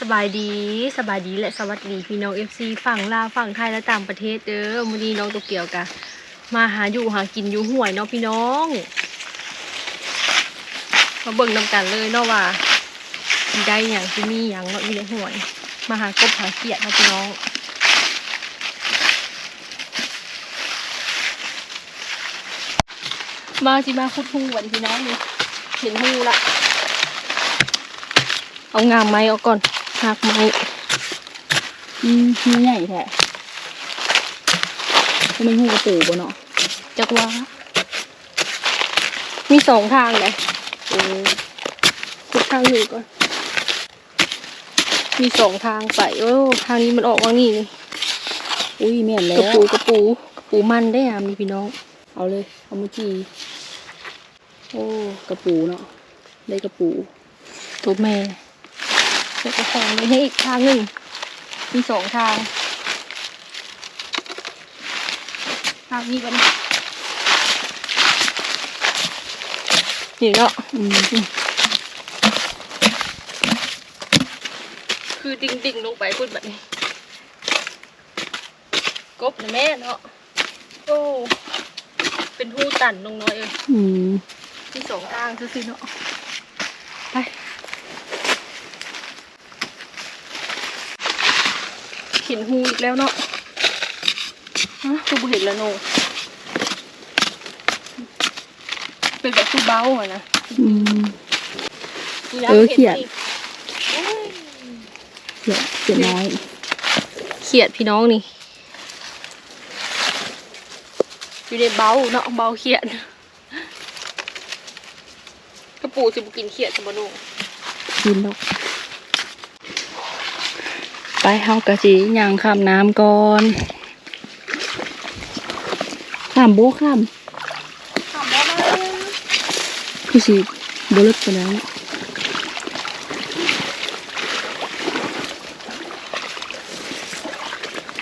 สบายดีสบายดีและสวัสดีพี่น้องเอฟซีฝั่งลาวฝั่งไทยและต่างประเทศเด้อมื้อนี้น้องตัวเกี่ยวกะมาหาอยู่หากินอยู่ห่วยเนาะพี่น้องมาเบิ่งนำกันเลยเนาะว่าได้อย่างที่มีอย่างเนาะอยู่ในห่วย มาหากบหาเขียดเนาะพี่น้องมาสิมาคุดหูวันพี่น้องนี่เห็นหูละเอางามไม้ออกก่อน หักไม้อืมมันใหญ่แท้ก็มันหูกระปูบ่เนาะจักว่า มีสองทางเลยเออคุดทางอยู่ก่อน มีสองทางไปโอ้ทางนี้มันออกว่างนี่นี่อุ้ยแม่นแล้กระวปูกระปูกระปูมันได้อะมีพี่น้อง เอาเลย เอามาจีโอ้กระปูเนาะได้กระปูตัวแม่ แล้วก็ทางนี้ให้อีกทางหนึ่ง มีสองทาง ทางนี้ก็ได้นี่เนาะอืมคือดิ่งดิ่งๆลงไปพูดแบบนี้กบนะแม่เนาะโอ้เป็นหูตันลงน้อยเอ้ยอืมมีสองทางซื่อๆเนาะไป เห็นหูอีกแล้วเนาะฮะคือบุเห็นแล้วโนเป็นแบบคือเบาอะนะอืมนี่นะเออเขียดห็นไหมโอ้ยเขียดเขียดน้อยเขียดพี่น้องนี่ อยู่ในเบาเนาะเบาเขียดกระปูจะบุกินเขียดสมนุงกินดอก ไปเฮากะสิย่างข้ามน้ำก่อนข้ามโบกข้ามถามว่ามาคือสิบ่เลิกไปแล้ว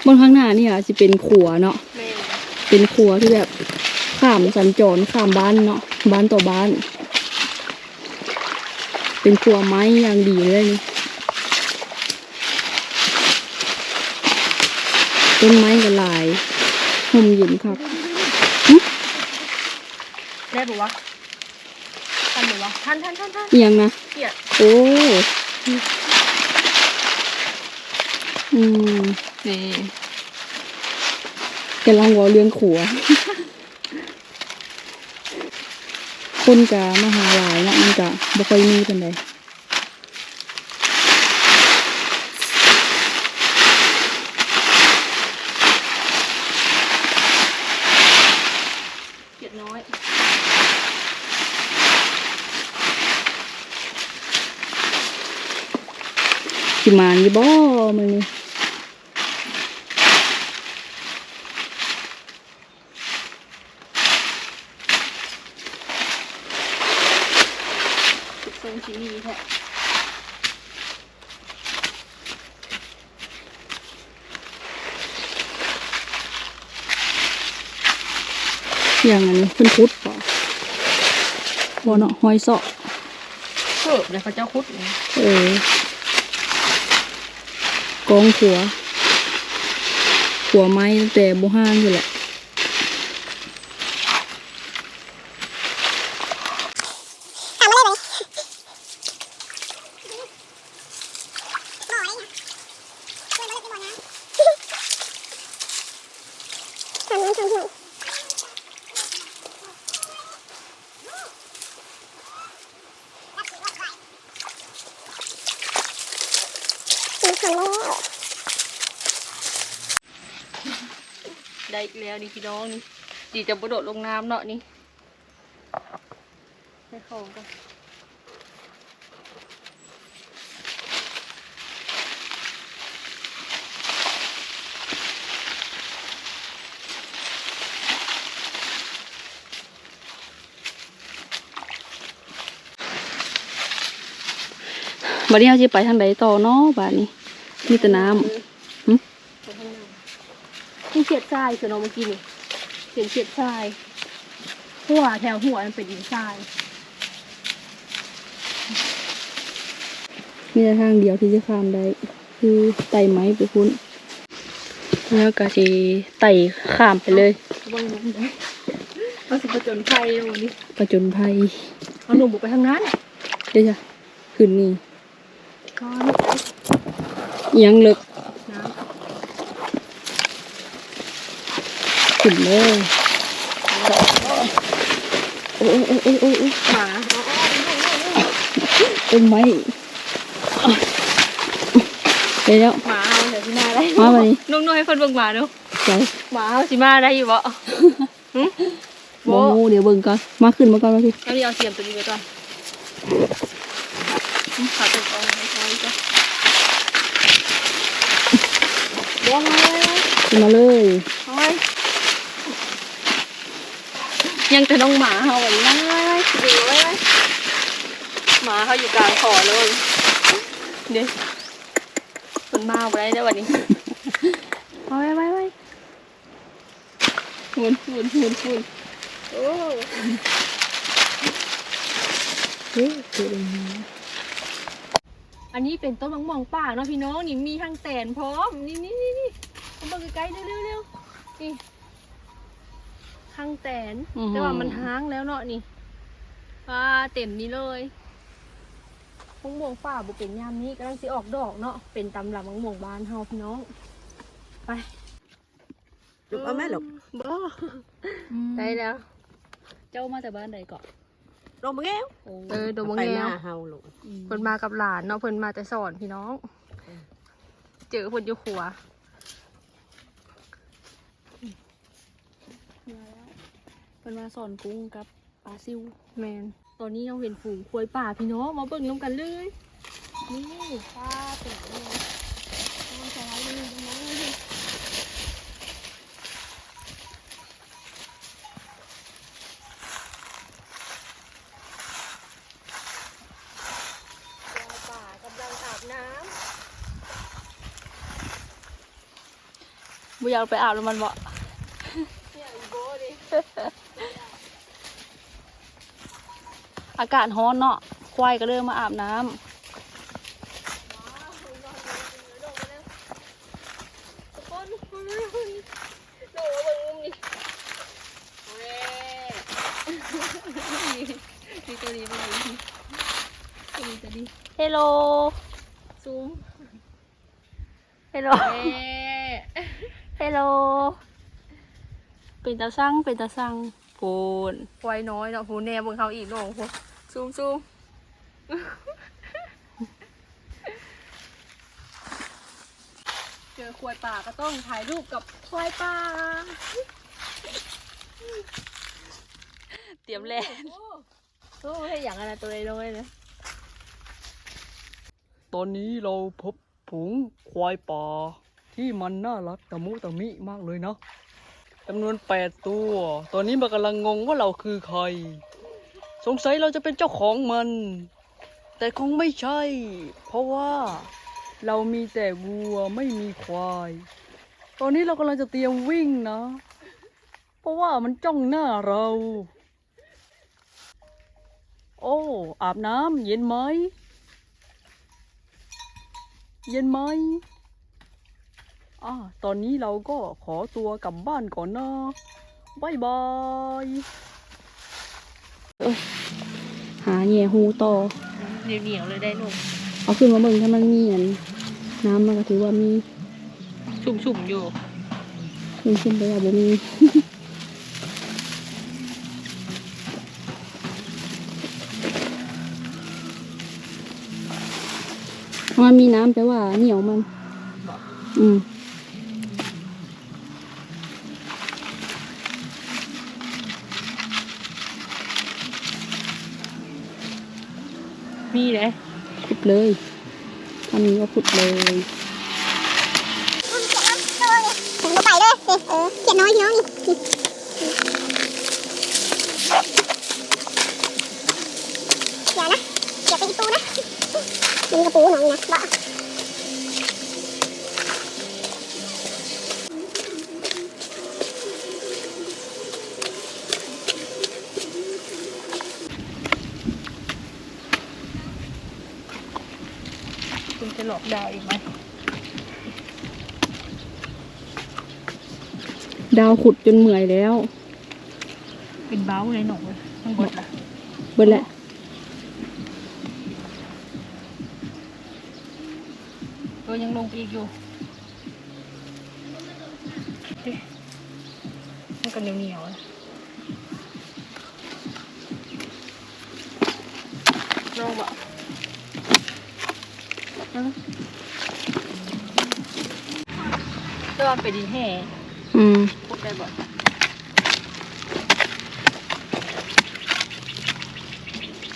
บนข้างหน้านี่อะจะเป็นขัวเนาะแม่เป็นครัวที่แบบข้ามสัญจรข้ามบ้านเนาะบ้านต่อบ้าน เป็นครัวไม้อย่างดีเลยนี่ ต้นไม้ก็หลายห่มเย็นครับได้บอกว่าทันบอกว่าทันทันทันทันเอียงนะเขียดโอ้อืมนี่กำลังเวอเรื่องขัว คนกะมาหาหลายเนาะมันกะบ่ค่อยมีเป็นได เขียดน้อยสิมานี่บ่มือนี่ ทรงชิ้นนี้แท้ อย่างอันนี้เพิ่นพุดป่ะบ่เนาะหอยเสาะเพิ่มเลยพระเจ้าคุดนี่เออกองขัว ขัวไม้ตั้งแต่บ่ห้างอยู่แหละ ได้อีกแล้วนี่พี่น้องนี่ดีจะกระโดดลงน้ำเนาะนี่ให้ของกันบัดนี้เฮาสิไปทางใดต่อเนาะบาดนี้มีแต่น้ำ หึไปข้างหน้านี่เฉียดทรายคือน้องเมื่อกี้นี่เห็นเฉียดทรายหัวแถวหัวมันเป็นดินทรายมีแต่ทางเดียวที่จะข้ามได้ คือไต่ไม้ไปพุ่นแล้วก็สิไต่ข้ามไปเลยระวังล้มนะเอาสิประจนภัยเลยวันนี้ประจนภัยเอาหนุ่มบุกไปทางนั้นเดี๋ยวจ้ะขึ้นนี่ก็นี่ไงอิหยังเลิก น้ ขึ้นเลยโอ้ยโอ้ยโอ้ยโอ้ยโอ้ยำหมาต้นไม้ไปแล้วหมาเอาเดี๋ยวสิมาได้มาบัดนี้นุ่งๆให้คนเบิ่งหมาดูใจหมาเอาสิมาได้อยู่บ่หึโมโบเดี๋ยวเบิ่งก่อนมาขึ้นมาก่อนมาพี่เอาดิเอาเสียมตัวนี้ไว้ก่อนหึขาตัวกองให้ใช้จ้ะเดี๋ยวมาเลยขึ้นมาเลยเอาไว้ ยังแต่น้องหมาเฮาอันนี้นะไว้ไว้ดูไว้ไว้หมาเขาอยู่กลางขอเลยเดี๋ยวมันมาบ่ได้แล้ววันนี้เอาไว้ไว้ไว้หมุนหมุนหมุนหมุนโอ้เฮ้ยเกิดอะไรมาอันนี้เป็นต้นมะม่วงป่าเนาะพี่น้องนี่มีทั้งแตนพร้อมนี่นี่นี่นี่เอามาใกล้ๆเร็วเร็วเร็วนี่ทั้งแตนแต่ว่ามันห้างแล้วเนาะนี่ว่าเต็มนี้เลยมะม่วงป่าบุเป็นยามนี้กำลังสิออกดอกเนาะเป็นตำรับมะม่วงบานเฮาพี่น้องไปลูกเอาแม่ลูกบ่ได้แล้ว เจ้ามาจากบ้านใดเกาะลงมาแก้วเออดมมะไปแงหน้าวเฮาลูกเพิ่นมากับหลานเนาะเพิ่นมาแต่สอนพี่น้อง เจอเพิ่นอยู่ขัว เป็นมาสอนกุ้งกับปลาซิวแมนตอนนี้เราเห็นฝูงควายป่าพี่น้องมาเบิ่งน้ำกันเลย นี่ปลาเป็นไงต้องใช้เลยตรงนั้นเลยควายป่ากำลังอาบน้บ่อยากไปอาบแล้วมันบ่ำเนี่ยอีโบดิ อากาศร้อนเนาะควายก็เริ่มมาอาบน้ำทุกคนมาเลยโดดมาเบิ่งมุมนี่เว้นี่ตัวนี้ตัวนี้ตัวนี้ตัวนี้เฮลโลซูมเฮลโลเอ๊ะเฮลโลเป็นตาสั่งเป็นตาสั่ง พูนควายน้อยเนาะหูแนบเบิ่งเขาอีกเนาะโหซูมซูมเจอควายป่าก็ต้องถ่ายรูปกับควายป่า เตรียมแลนโอ้โหให้อย่างอะไรตัวน้อยๆนะตอนนี้เราพบฝูงควายป่าที่มันน่ารักตะมุตะมิมากเลยนะ จำนวนแปดตัว ตอนนี้มันกำลังงงว่าเราคือใคร สงสัยเราจะเป็นเจ้าของมัน แต่คงไม่ใช่ เพราะว่าเรามีแต่วัวไม่มีควาย ตอนนี้เรากำลังจะเตรียมวิ่งนะ เพราะว่ามันจ้องหน้าเรา โอ้ อาบน้ำเย็นไหม เย็นไหม อ่าตอนนี้เราก็ขอตัวกลับบ้านก่อนนะบายบายหาแย่หูต่อเหนียวๆเลยได้หนุ่มเอาขึ้นมาเบิ่งถ้ามันมีอันน้ำมันก็ถือว่ามีชุ่มๆอยู่ขึ้นขึ้นไปว่าบ่มีมันมีน้ำแต่ว่าเหนียวมัน อืม มีเลยขุดเลยทำนี้ก็ขุดเลยผมก็ไปเลยเออเขียนน้อยน้อยนี่อย่านะอย่าไปที่ปูนะมันกระปูหน่อยนะบ้า อกดาวอีกไหมดาวขุดจนเมื่อยแล้ว เป็นเบ้าเลยหนอกเลยทั้งหมดละเบิดแหละตัวยังลงไปอีกอยู่เอ๊ะมันก็เหนียวเหนียวๆนะลองบ่อืมแต่ว่าไปดินแห่อืมพูดได้บ่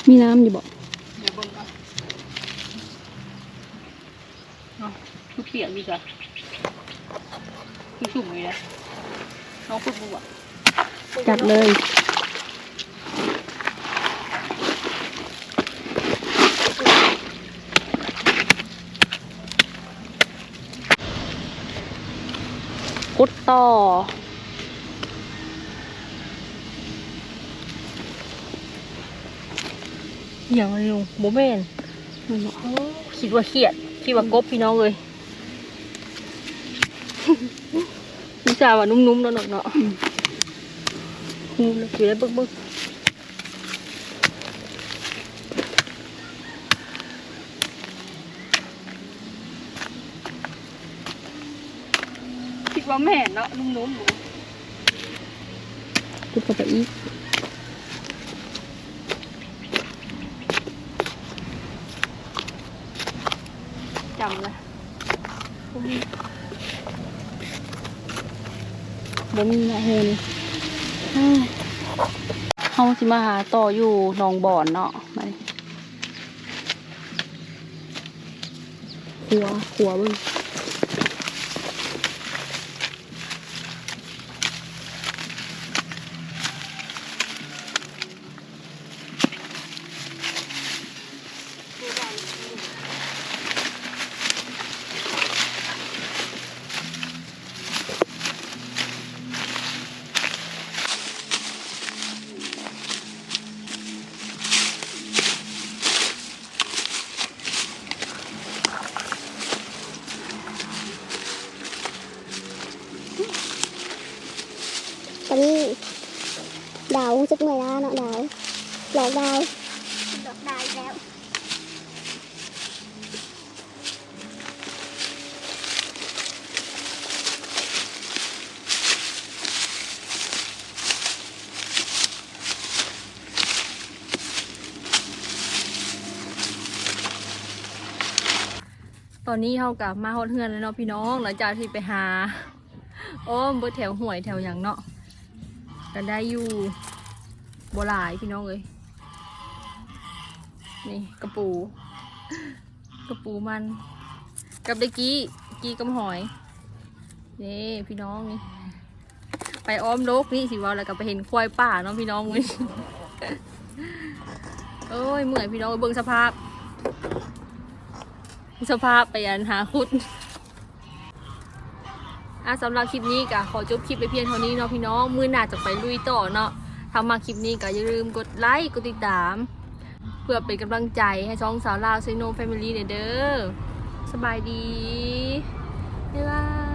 มีน้ำอยู่บ่เดี๋ยวบิ่งก่อนเนาะคือเปียกดีจ้ะคือชุ่มเลยนะน้องพูดบุอะจัดเลย ต่อ อย่างไรลุงโบแมนโอ้คิดว่าเครียด คิดว่ากบพี่น้องเลยนิจาว่านุ่มๆเนาะเนาะเนาะนุ่มเลยอยู่ได้เบึกๆ คิดว่าแม่นเนาะนุ่มๆอยู่ขุดเข้าไปอีกจำเลยบ่มีนะเฮนเฮาสิมาหาต่ออยู่หนองบ่อนเนาะมาดิขัวขัวเบิ่ง ตอนนี้ดาว จะเมื่อยแล้วเนาะดาวหลอกดาวหลอกดาวอีกแล้วตอนนี้เขากลับมาฮอดเฮือนแล้วเนาะพี่น้องหลังจากที่ไปหา โอ้มเบิดแถวห่วยแถวอย่างเนาะก็ได้อยู่ บหลายพี่น้องเลยนี่กระปู กระปูมัน กับเดกี้กี้กับหอยนี่พี่น้องนี่ไปอ้อมโลกนี่สิว่าแล้วก็ไปเห็นควายป่าเนาะพี่น้องเลยเอ้ยเมื่อยพี่น้องเอ้ยเบิ่งสภาพ สภาพไปอันหาคุดอะสำหรับคลิปนี้ก็ขอจบคลิปไปเพียงเท่านี้เนาะพี่น้องมือหน้าจะไปลุยต่อเนาะ ถ้ามาคลิปนี้ก็อย่าลืมกดไลค์กดติดตาม เพื่อเป็นกำลังใจให้ช่องสาวลาวเซโนแฟมิลี่เด้อสบายดีบ๊ายบาย